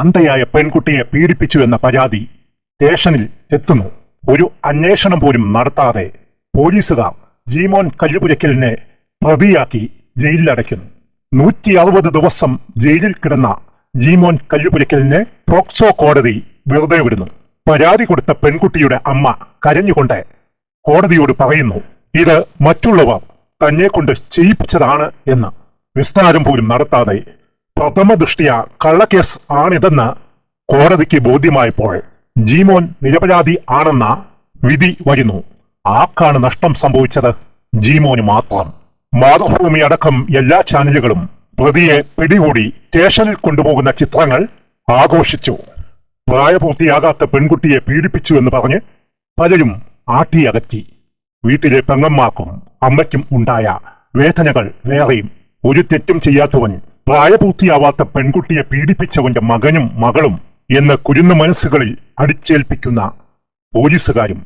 അന്ധയായ പെൺകുട്ടിയെ പീഡിപ്പിച്ചു എന്ന പരാതി സ്റ്റേഷനിൽ എത്തുന്നു. ഒരു അന്വേഷണം പോലും നടത്താതെ പോലീസുകാർ ജീമോൻ കല്ലുപുരയ്ക്കലിനെ പ്രതിയാക്കി ജയിലിലടയ്ക്കുന്നു. നൂറ്റി അറുപത് ദിവസം ജയിലിൽ കിടന്ന ജീമോൻ കല്ലുപുരയ്ക്കലിനെ പ്രോക്സോ കോടതി വെറുതെ വിടുന്നു. പരാതി കൊടുത്ത പെൺകുട്ടിയുടെ അമ്മ കരഞ്ഞുകൊണ്ട് കോടതിയോട് പറയുന്നു ഇത് മറ്റുള്ളവർ തന്നെ കൊണ്ട് ചെയ്യിപ്പിച്ചതാണ് എന്ന്. വിസ്താരം പോലും നടത്താതെ പ്രഥമ ദൃഷ്ടിയ കള്ളക്കേസ് ആണിതെന്ന് കോടതിക്ക് ബോധ്യമായപ്പോൾ ജീമോൻ നിരപരാധി ആണെന്ന വിധി വരുന്നു. ആർക്കാണ് നഷ്ടം സംഭവിച്ചത്? ജീമോന് മാത്രം. മാതൃഭൂമി അടക്കം എല്ലാ ചാനലുകളും പ്രതിയെ പിടികൂടി സ്റ്റേഷനിൽ കൊണ്ടുപോകുന്ന ചിത്രങ്ങൾ ആഘോഷിച്ചു. പ്രായപൂർത്തിയാകാത്ത പെൺകുട്ടിയെ പീഡിപ്പിച്ചു എന്ന് പറഞ്ഞ് പലരും ആട്ടിയകറ്റി വീട്ടിലെ പെങ്ങന്മാർക്കും അമ്മയ്ക്കും ഉണ്ടായ വേദനകൾ വേറെയും ഒരു തെറ്റും ചെയ്യാത്തവൻ പ്രായപൂർത്തിയാവാത്ത പെൺകുട്ടിയെ പീഡിപ്പിച്ചവന്റെ മകനും മകളും എന്ന കുരുന്ന മനസ്സുകളിൽ അടിച്ചേൽപ്പിക്കുന്ന പോലീസുകാരും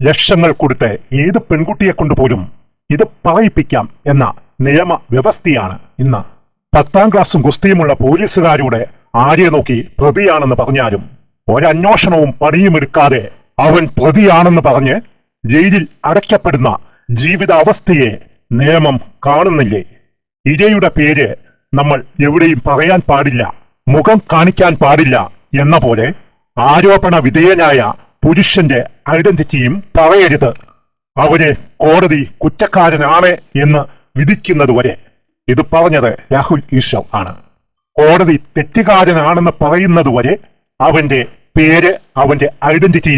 ലക്ഷങ്ങൾ കൊടുത്ത് ഏത് പെൺകുട്ടിയെ കൊണ്ടുപോലും ഇത് പറയിപ്പിക്കാം എന്ന നിയമ വ്യവസ്ഥയാണ് ഇന്ന്. പത്താം ക്ലാസ്സും ഗുസ്തിയുമുള്ള പോലീസുകാരുടെ ആര്യെ നോക്കി പ്രതിയാണെന്ന് പറഞ്ഞാലും ഒരന്വേഷണവും പണിയുമെടുക്കാതെ അവൻ പ്രതിയാണെന്ന് പറഞ്ഞ് ജയിലിൽ അടയ്ക്കപ്പെടുന്ന ജീവിതാവസ്ഥയെ നിയമം കാണുന്നില്ലേ? ഇരയുടെ പേര് നമ്മൾ എവിടെയും പറയാൻ പാടില്ല മുഖം കാണിക്കാൻ പാടില്ല എന്ന പോലെ ആരോപണ വിധേയനായ പുരുഷന്റെ ഐഡന്റിറ്റിയും പറയരുത്. അവനെ കോടതി കുറ്റക്കാരനാണ് എന്ന് വിധിക്കുന്നതുവരെ ഇത് പറഞ്ഞത് രാഹുൽ ഈശ്വർ ആണ്. കോടതി തെറ്റുകാരനാണെന്ന് പറയുന്നതുവരെ അവന്റെ പേര് അവന്റെ ഐഡന്റിറ്റി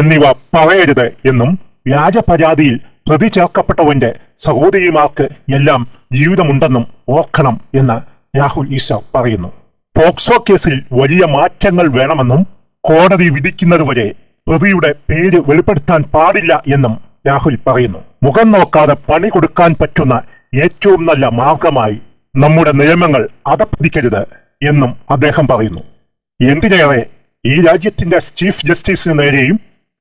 എന്നിവ പറയരുത് എന്നും വ്യാജ പരാതിയിൽ പ്രതി ചേർക്കപ്പെട്ടവന്റെ സഹോദരിമാർക്ക് എല്ലാം ജീവിതമുണ്ടെന്നും ഓർക്കണം എന്ന് രാഹുൽ ഈശ പറയുന്നു. പോക്സോ കേസിൽ വലിയ മാറ്റങ്ങൾ വേണമെന്നും കോടതി വിധിക്കുന്നതുവരെ പ്രതിയുടെ പേര് വെളിപ്പെടുത്താൻ പാടില്ല എന്നും രാഹുൽ പറയുന്നു. മുഖം നോക്കാതെ പണി കൊടുക്കാൻ പറ്റുന്ന ഏറ്റവും നല്ല മാർഗമായി നമ്മുടെ നിയമങ്ങൾ അതപ്പതിക്കരുത് എന്നും അദ്ദേഹം പറയുന്നു. എന്തിനേറെ ഈ രാജ്യത്തിന്റെ ചീഫ് ജസ്റ്റിസിന് നേരെയും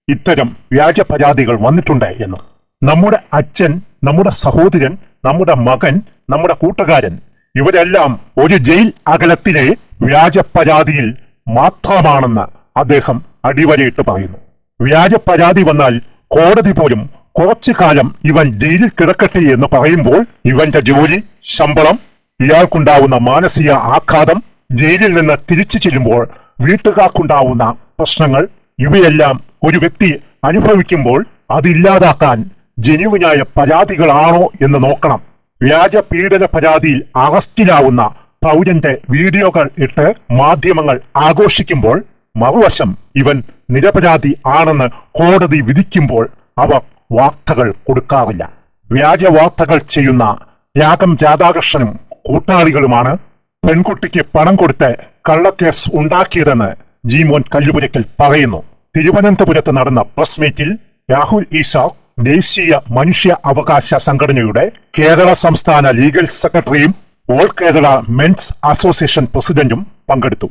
ഇത്തരം വ്യാജ പരാതികൾ വന്നിട്ടുണ്ട് എന്നും. നമ്മുടെ അച്ഛൻ നമ്മുടെ സഹോദരൻ നമ്മുടെ മകൻ നമ്മുടെ കൂട്ടുകാരൻ ഇവരെല്ലാം ഒരു ജയിൽ അകലത്തിലെ വ്യാജപരാതിയിൽ മാത്രമാണെന്ന് അദ്ദേഹം അടിവരയിട്ട് പറയുന്നു. വ്യാജപരാതി വന്നാൽ കോടതി പോലും കുറച്ചു കാലം ഇവൻ ജയിലിൽ കിടക്കട്ടെ എന്ന് പറയുമ്പോൾ ഇവന്റെ ജോലി ശമ്പളം ഇയാൾക്കുണ്ടാവുന്ന മാനസിക ആഘാതം ജയിലിൽ നിന്ന് തിരിച്ചു ചെല്ലുമ്പോൾ വീട്ടുകാർക്കുണ്ടാവുന്ന പ്രശ്നങ്ങൾ ഇവയെല്ലാം ഒരു വ്യക്തി അനുഭവിക്കുമ്പോൾ അതില്ലാതാക്കാൻ ജനുവിനായ പരാതികളാണോ എന്ന് നോക്കണം. വ്യാജ പീഡന പരാതിയിൽ അറസ്റ്റിലാവുന്ന പൗരന്റെ വീഡിയോകൾ ഇട്ട് മാധ്യമങ്ങൾ ആഘോഷിക്കുമ്പോൾ മറുവശം ഇവൻ നിരപരാധി ആണെന്ന് കോടതി വിധിക്കുമ്പോൾ അവർ വാർത്തകൾ കൊടുക്കാറില്ല. വ്യാജ വാർത്തകൾ ചെയ്യുന്ന രാഗം രാധാകൃഷ്ണനും കൂട്ടാളികളുമാണ് പെൺകുട്ടിക്ക് പണം കൊടുത്ത് കള്ളക്കേസ് ഉണ്ടാക്കിയതെന്ന് ജീമോൻ കല്ലുപുരക്കൽ പറയുന്നു. തിരുവനന്തപുരത്ത് നടന്ന പ്രസ് മീറ്റിൽ രാഹുൽ ഈസാർ ദേശീയ മനുഷ്യ അവകാശ സംഘടനയുടെ കേരള സംസ്ഥാന ലീഗൽ സെക്രട്ടറിയും ഓൾ കേരള മെൻസ് അസോസിയേഷൻ പ്രസിഡന്റും പങ്കെടുത്തു.